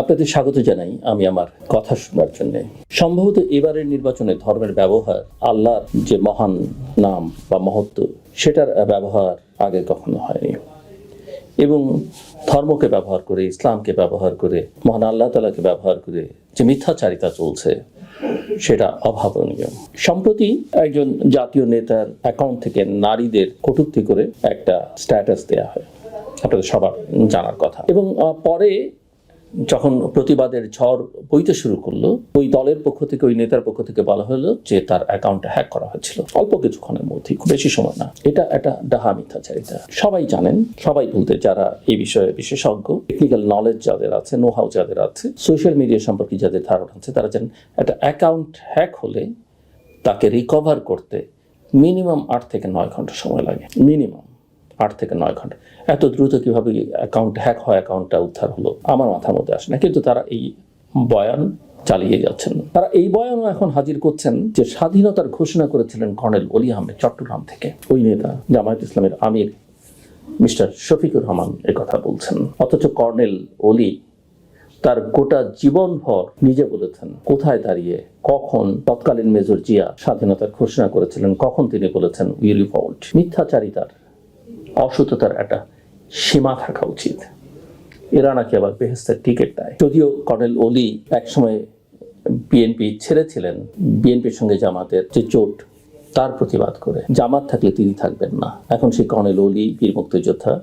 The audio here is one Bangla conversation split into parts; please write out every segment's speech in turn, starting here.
আপনাদের স্বাগত জানাই আমি আমার কথা শোনার জন্য। সম্ভবত এবারের নির্বাচনে ধর্মের ব্যবহার আল্লাহর যে মহান নাম বা মহত্ব, সেটার ব্যবহার আগে কখনো হয়নি। এবং ধর্মকে ব্যবহার করে, ইসলামকে ব্যবহার করে, মহান আল্লাহ তালাকে ব্যবহার করে যে মিথ্যাচারিতা চলছে, সেটা অভাবনীয়। সম্প্রতি একজন জাতীয় নেতার অ্যাকাউন্ট থেকে নারীদের কটূক্তি করে একটা স্ট্যাটাস দেয়া হয়। আপনাদের সবার জানার কথা। এবং পরে যখন প্রতিবাদের ঝড় বইতে শুরু করল, ওই দলের পক্ষ থেকে, ওই নেতার পক্ষ থেকে বলা হলো যে তার অ্যাকাউন্টটা হ্যাক করা হয়েছিল। অল্প কিছুক্ষণের মধ্যেই, খুব বেশি সময় না। এটা একটা ডাহা মিথ্যাচারিতা সবাই জানেন, সবাই বলতে, যারা এই বিষয়ে বিশেষজ্ঞ টেকনিক্যাল নলেজ যাদের আছে নোহাউ যাদের আছে সোশ্যাল মিডিয়া সম্পর্কে যাদের ধারণা আছে, তারা জানেন একটা অ্যাকাউন্ট হ্যাক হলে তাকে রিকভার করতে মিনিমাম আট থেকে নয় ঘণ্টা সময় লাগে। মিনিমাম আট থেকে নয় ঘণ্টা। এত দ্রুত কীভাবে অ্যাকাউন্ট হ্যাক হয় অ্যাকাউন্টটা উদ্ধার হলো, আমার মাথার মধ্যে আসে না। কিন্তু তারা এই বয়ান চালিয়ে যাচ্ছেন। তারা এই বয়ানও এখন হাজির করছেন যে স্বাধীনতার ঘোষণা করেছিলেন কর্নেল অলি আহমেদ চট্টগ্রাম থেকে। ওই নেতা জামায়াত ইসলামের আমির মিস্টার শফিকুর রহমান কথা বলছেন। অথচ কর্নেল অলি তার গোটা জীবনভর নিজে বলেছেন, কোথায় দাঁড়িয়ে, কখন, তৎকালীন মেজর জিয়া স্বাধীনতার ঘোষণা করেছিলেন, কখন তিনি বলেছেন উই রিভল্ট মিথ্যাচারিতার অসততার একটা সীমা থাকা উচিত। এরা নাকি আবার বেহেস্তের টিকিট দেয়। যদিও কর্নেল অলি একসময় বিএনপি ছেড়েছিলেন, বিএনপির সঙ্গে জামাতের যে জোট, তার প্রতিবাদ করে। জামাত থাকলে তিনি থাকবেন না। এখন সেই কর্নেল অলি বীর মুক্তিযোদ্ধা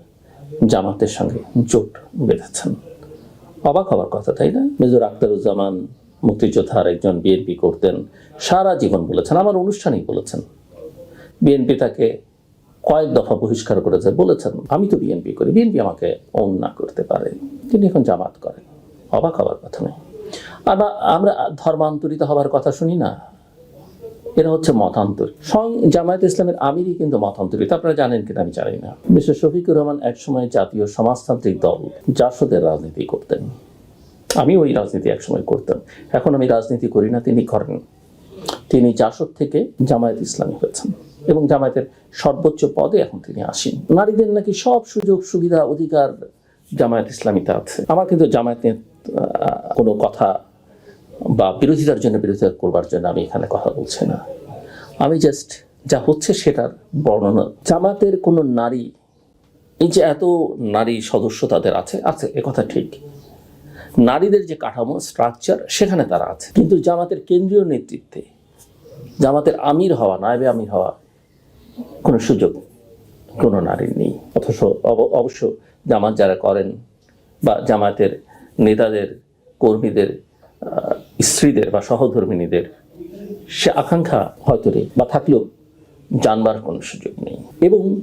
জামাতের সঙ্গে জোট বেঁধেছেন। অবাক হবার কথা, তাই না? মেজর আখতারুজ্জামান মুক্তিযোদ্ধার একজন বিএনপি করতেন, সারা জীবন বলেছেন, আমার অনুষ্ঠানেই বলেছেন। বিএনপি তাকে কয়েক দফা বহিষ্কার করেছে, বলেছেন, আমি তো বিএনপি করি, বিএনপি আমাকে অন না করতে পারে। তিনি এখন জামাত করেন, অবাক হওয়ার কথা নয়। আমরা আমরা ধর্মান্তরিত হবার কথা শুনি না, এরা হচ্ছে মতান্তর। স্বয়ং জামায়াত ইসলামের আমিরই কিন্তু মতান্তরিত, আপনারা জানেন কিনা আমি জানি না। মিস্টার শফিকুর রহমান একসময় জাতীয় সমাজতান্ত্রিক দল জাসদের রাজনীতি করতেন। আমি ওই রাজনীতি একসময় করতাম, এখন আমি রাজনীতি করি না, তিনি করেন। তিনি জাসদ থেকে জামায়াত ইসলামী হয়েছেন। এবং জামায়াতের সর্বোচ্চ পদে এখন তিনি আসেন। নারীদের নাকি সব সুযোগ, সুবিধা, অধিকার জামায়াত ইসলামীতে আছে। আমার কিন্তু জামায়াত নিয়ে কোনো কথা বা বিরোধিতার জন্য বিরোধিতা করবার জন্য আমি এখানে কথা বলছি না। আমি জাস্ট যা হচ্ছে সেটার বর্ণনা। জামাতের কোনো নারী, এই যে এত নারী সদস্য তাদের আছে আছে কথা ঠিক। নারীদের যে কাঠামো স্ট্রাকচার সেখানে তারা আছে। কিন্তু জামাতের কেন্দ্রীয় নেতৃত্বে, জামাতের আমির হওয়া, নায়বে আমির হওয়া কোনো সুযোগ কোনো নারীর নেই। অথচ অব- অবশ্য জামাত যারা করেন বা জামাতের নেতাদের, কর্মীদের স্ত্রীদের বা সহধর্মিনীদের, সে আকাঙ্ক্ষা হয়তো নেই বা থাকলেও জানবার কোনো সুযোগ নেই। এবং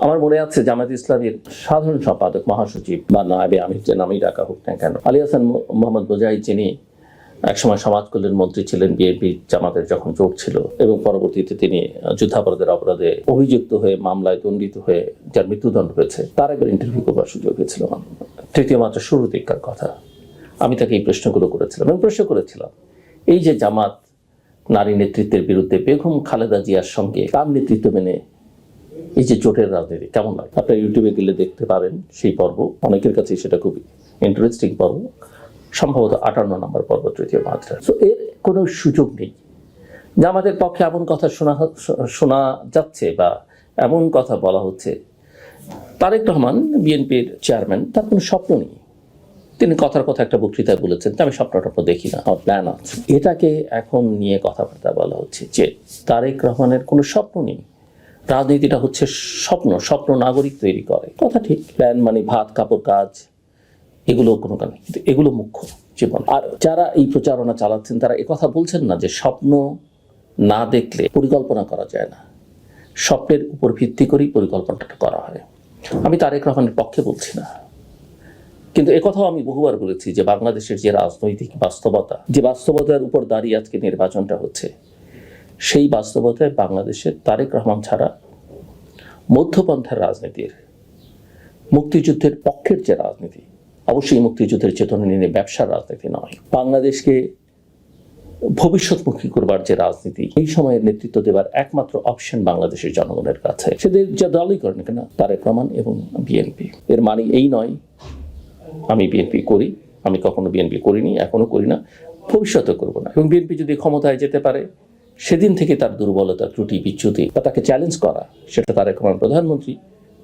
আমার মনে আছে জামায়াত ইসলামের সাধারণ সম্পাদক, মহাসচিব বা নায়বে আমির যে নামেই ডাকা হোক না কেন, আলী হাসান মোহাম্মদ বোজাই যিনি একসময় সমাজ কল্যাণ মন্ত্রী ছিলেন বিএনপি জামাতের যখন জোট ছিল এবং পরবর্তীতে তিনি যুদ্ধাপরাধের অপরাধে অভিযুক্ত হয়ে মামলায় দণ্ডিত হয়ে যার মৃত্যুদণ্ড হয়েছে তার একবার ইন্টারভিউ করবার সুযোগ হয়েছিল তৃতীয় মাত্রা শুরু দিককার কথা। আমি তাকে এই প্রশ্নগুলো করেছিলাম এবং প্রশ্ন করেছিলাম, এই যে জামাত নারী নেতৃত্বের বিরুদ্ধে বেগম খালেদা জিয়ার সঙ্গে তার নেতৃত্ব মেনে এই যে জোটের রাজনীতি, কেমন লাগে? আপনার ইউটিউবে গেলে দেখতে পাবেন সেই পর্ব, অনেকের কাছে সেটা খুব ইন্টারেস্টিং পর্ব। সম্ভবত আটান্ন নম্বর পর্ব, তৃতীয় মাত্রা তো এর কোনো সুযোগ নেই। যে আমাদের পক্ষে এমন কথা শোনা শোনা যাচ্ছে বা এমন কথা বলা হচ্ছে। তারেক রহমান, বিএনপির চেয়ারম্যান, তার কোনো স্বপ্ন নেই। তিনি কথার কথা একটা বক্তৃতায় বলেছেন "তা আমি স্বপ্ন টপ্ন দেখি না, আমার প্ল্যান আছে। এটাকে এখন নিয়ে কথাবার্তা বলা হচ্ছে যে, তারেক রহমানের কোনো স্বপ্ন নেই। রাজনীতিটা হচ্ছে স্বপ্ন স্বপ্ন নাগরিক তৈরি করে। কথা ঠিক। প্ল্যান মানে ভাত, কাপড়, কাজ। এগুলো কোনো কারণ কিন্তু এগুলো মুখ্য জীবন। আর যারা এই প্রচারণা চালাচ্ছেন, তারা কথা বলছেন না যে স্বপ্ন না দেখলে পরিকল্পনা করা যায় না। স্বপ্নের উপর ভিত্তি করেই পরিকল্পনাটা করা হয়। আমি তারেক রহমানের পক্ষে বলছি না। কিন্তু একথাও আমি বহুবার বলেছি যে বাংলাদেশের যে রাজনৈতিক বাস্তবতা, যে বাস্তবতার উপর দাঁড়িয়ে আজকে নির্বাচনটা হচ্ছে, সেই বাস্তবতায় বাংলাদেশের তারেক রহমান ছাড়া মধ্যপন্থার রাজনীতির, মুক্তিযুদ্ধের পক্ষের যে রাজনীতি অবশ্যই মুক্তিযুদ্ধের চেতনা নিয়ে ব্যবসার রাজনীতি নয়। বাংলাদেশকে ভবিষ্যৎমুখী করবার যে রাজনীতি, এই সময়ের নেতৃত্ব দেবার একমাত্র অপশন বাংলাদেশের জনগণের কাছে। সেদের যা দলই করেন কেন তারেক রহমান এবং বিএনপি। এর মানে এই নয়, আমি বিএনপি করি, আমি কখনো বিএনপি করিনি, এখনও করি না ভবিষ্যতে করব না। এবং বিএনপি যদি ক্ষমতায় যেতে পারে, সেদিন থেকে তার দুর্বলতা, ত্রুটি, বিচ্যুতি বা তাকে চ্যালেঞ্জ করা, সেটা তার এখন প্রধানমন্ত্রী,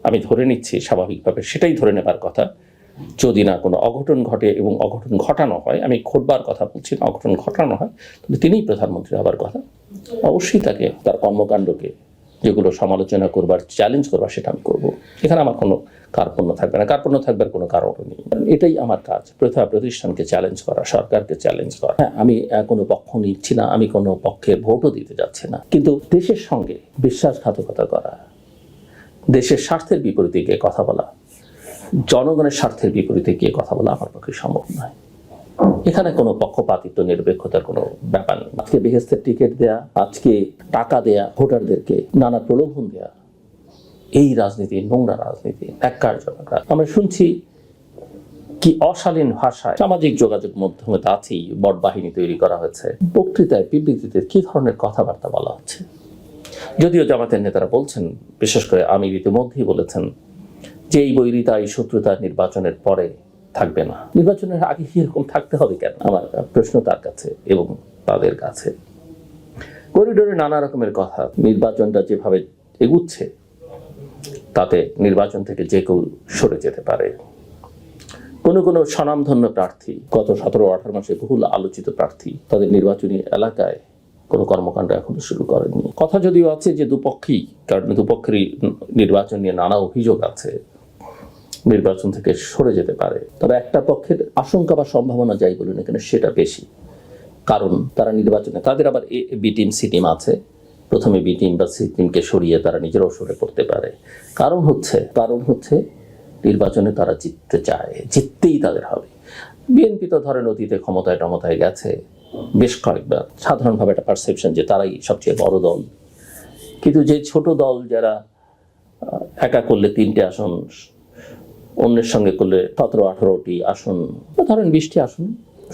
আমি ধরে নিচ্ছি স্বাভাবিকভাবে সেটাই ধরে নেবার কথা। যদি না কোনো অঘটন ঘটে এবং অঘটন ঘটানো হয়, আমি ঘটবার কথা বলছি না, অঘটন ঘটানো হয় তাহলে তিনিই প্রধানমন্ত্রী হবার কথা। অবশ্যই তাকে, তার কর্মকাণ্ডকে যেগুলো সমালোচনা করবার চ্যালেঞ্জ করবার সেটা আমি করব। এখানে আমার কোনো কার্পণ্য থাকবে না। কার্পণ্য থাকবার কোনো কারণ নেই। এটাই আমার কাজ, প্রথা প্রতিষ্ঠানকে চ্যালেঞ্জ করা, সরকারকে চ্যালেঞ্জ করা। হ্যাঁ আমি কোনো পক্ষ নিচ্ছি না, আমি কোনো পক্ষে ভোটও দিতে যাচ্ছি না। কিন্তু দেশের সঙ্গে বিশ্বাসঘাতকতা করা, দেশের স্বার্থের বিপরীতে গিয়ে কথা বলা জনগণের স্বার্থের বিপরীতে গিয়ে কথা বলা আমার পক্ষে সম্ভব নয়। এখানে কোনো পক্ষপাতিত্ব, নিরপেক্ষতার কোনো ব্যাপার নেই। আজকে বেহেস্তের টিকিট দেয়া, আজকে টাকা দেয়া, ভোটারদেরকে নানা প্রলোভন দেয়া, এই রাজনীতি, নোংরা রাজনীতি এক কার্যকর আমরা শুনছি কি অশালীন ভাষায় সামাজিক যোগাযোগ মাধ্যমে তা আছেই বট বাহিনী তৈরি করা হয়েছে। বক্তৃতায়, বিবৃতিতে কি ধরনের কথাবার্তা বলা হচ্ছে? যদিও জামাতের নেতারা বলছেন, বিশেষ করে আমির ইতিমধ্যেই বলেছেন যে এই বৈরিতা এই শত্রুতা নির্বাচনের পরে থাকবে না। নির্বাচনের আগে এরকম থাকতে হবে কেন? আমার প্রশ্ন তার কাছে এবং তাদের কাছে। করিডোরে নানা রকমের কথা, নির্বাচনটা যেভাবে এগুচ্ছে, তাতে নির্বাচন থেকে যে কেউ সরে যেতে পারে। কোনো কোনো স্বনামধন্য প্রার্থী, গত সতেরো আঠারো মাসে বহুল আলোচিত প্রার্থী, তাদের নির্বাচনী এলাকায় কোনো কর্মকাণ্ড এখনও শুরু করেননি। কথা যদিও আছে যে দুপক্ষেই, কারণ দুপক্ষেরই নির্বাচন নিয়ে নানা অভিযোগ আছে নির্বাচন থেকে সরে যেতে পারে। তবে একটা পক্ষের আশঙ্কা বা সম্ভাবনা যাই বলুন এখানে, সেটা বেশি। কারণ তারা নির্বাচনে, তাদের আবার A, B team, C team আছে। প্রথমে বি টিম বা সি টিমকে সরিয়ে তারা নিজেরাও সরে পড়তে পারে। কারণ হচ্ছে কারণ হচ্ছে নির্বাচনে তারা জিততে চায়, জিততেই তাদের হবে। বিএনপি তো ধরেন অতীতে ক্ষমতায় টমতায় গেছে। বেশ কয়েকবার, সাধারণভাবে একটা পারসেপশন যে তারাই সবচেয়ে বড় দল। কিন্তু যে ছোট দল যারা একা করলে তিনটে আসন অন্যের সঙ্গে করলে সতেরো, আঠারোটি আসন ধরেন বিশটি আসন,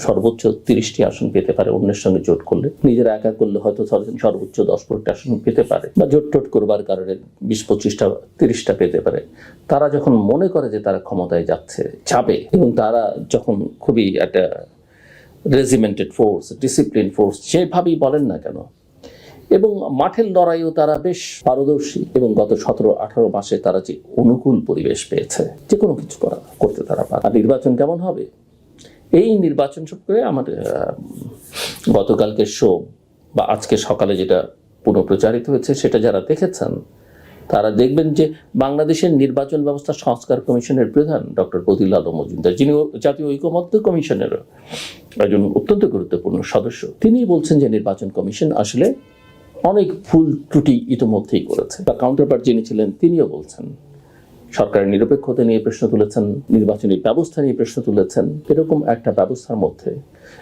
সর্বোচ্চ তিরিশটি আসন পেতে পারে অন্যের সঙ্গে জোট করলে। নিজেরা একা করলে হয়তো সর্বোচ্চ দশ পনেরোটি আসন পেতে পারে, বা জোট টোট করবার কারণে বিশ, পঁচিশটা, তিরিশটা পেতে পারে। তারা যখন মনে করে যে তারা ক্ষমতায় যাচ্ছে যাবে এবং তারা যখন খুবই একটা রেজিমেন্টেড ফোর্স ডিসিপ্লিন ফোর্স যেভাবেই বলেন না কেন এবং মাঠের লড়াইও তারা বেশ পারদর্শী এবং গত সতেরো আঠারো মাসে তারা যে অনুকূল পরিবেশ পেয়েছে যে কোনো কিছু করা করতে তারা পারে। আর নির্বাচন কেমন হবে? এই নির্বাচন আমার আহ, গতকালকে শো বা আজকে সকালে যেটা পুনঃপ্রচারিত হয়েছে সেটা যারা দেখেছেন তারা দেখবেন যে বাংলাদেশের নির্বাচন ব্যবস্থা সংস্কার কমিশনের প্রধান ডক্টর বদিল আলম মজুমদার যিনি জাতীয় ঐকমত্য কমিশনের একজন অত্যন্ত গুরুত্বপূর্ণ সদস্য তিনি বলছেন যে নির্বাচন কমিশন আসলে অনেক ভুল ত্রুটি ইতিমধ্যেই করেছে। তার কাউন্টারপার্ট যিনি ছিলেন, তিনিও বলছেন, সরকারের নিরপেক্ষতা নিয়ে প্রশ্ন তুলেছেন, নির্বাচনী ব্যবস্থা নিয়ে প্রশ্ন তুলেছেন, এরকম একটা ব্যবস্থার মধ্যে।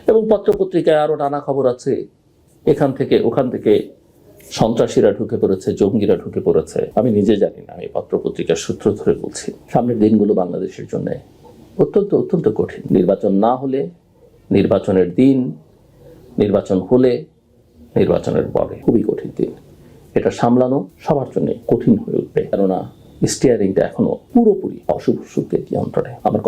এবং পত্রপত্রিকায় আরও নানা খবর আছে। এখান থেকে, ওখান থেকে সন্ত্রাসীরা ঢুকে পড়েছে, জঙ্গিরা ঢুকে পড়েছে। আমি নিজে জানি না, আমি পত্রপত্রিকার সূত্র ধরে বলছি। সামনের দিনগুলো বাংলাদেশের জন্য অত্যন্ত অত্যন্ত কঠিন। নির্বাচন না হলে, নির্বাচনের দিন, নির্বাচন হলে নির্বাচনের পরে। খুবই কঠিন দিন। এটা সামলানো সবার জন্য কঠিন হয়ে উঠবে। কেননা স্টিয়ারিংটা এখনও পুরোপুরি অশুভ সুখের নিয়ন্ত্রণে। আমার